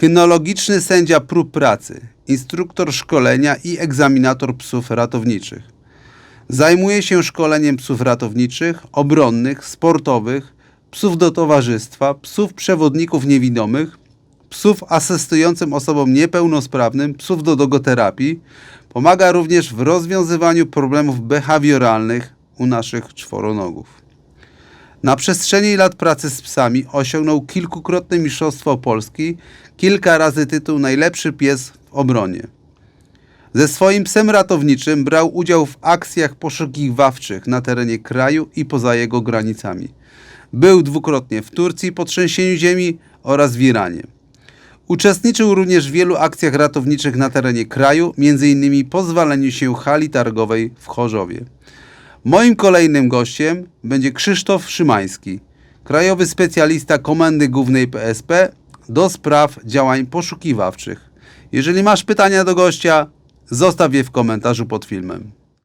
kynologiczny sędzia prób pracy, instruktor szkolenia i egzaminator psów ratowniczych. Zajmuje się szkoleniem psów ratowniczych, obronnych, sportowych, psów do towarzystwa, psów przewodników niewidomych, psów asystującym osobom niepełnosprawnym, psów do dogoterapii. Pomaga również w rozwiązywaniu problemów behawioralnych u naszych czworonogów. Na przestrzeni lat pracy z psami osiągnął kilkukrotne mistrzostwo Polski, kilka razy tytuł najlepszy pies w obronie. Ze swoim psem ratowniczym brał udział w akcjach poszukiwawczych na terenie kraju i poza jego granicami. Był dwukrotnie w Turcji po trzęsieniu ziemi oraz w Iranie. Uczestniczył również w wielu akcjach ratowniczych na terenie kraju, m.in. po zwaleniu się hali targowej w Chorzowie. Moim kolejnym gościem będzie Krzysztof Szymański, krajowy specjalista Komendy Głównej PSP do spraw działań poszukiwawczych. Jeżeli masz pytania do gościa, zostaw je w komentarzu pod filmem.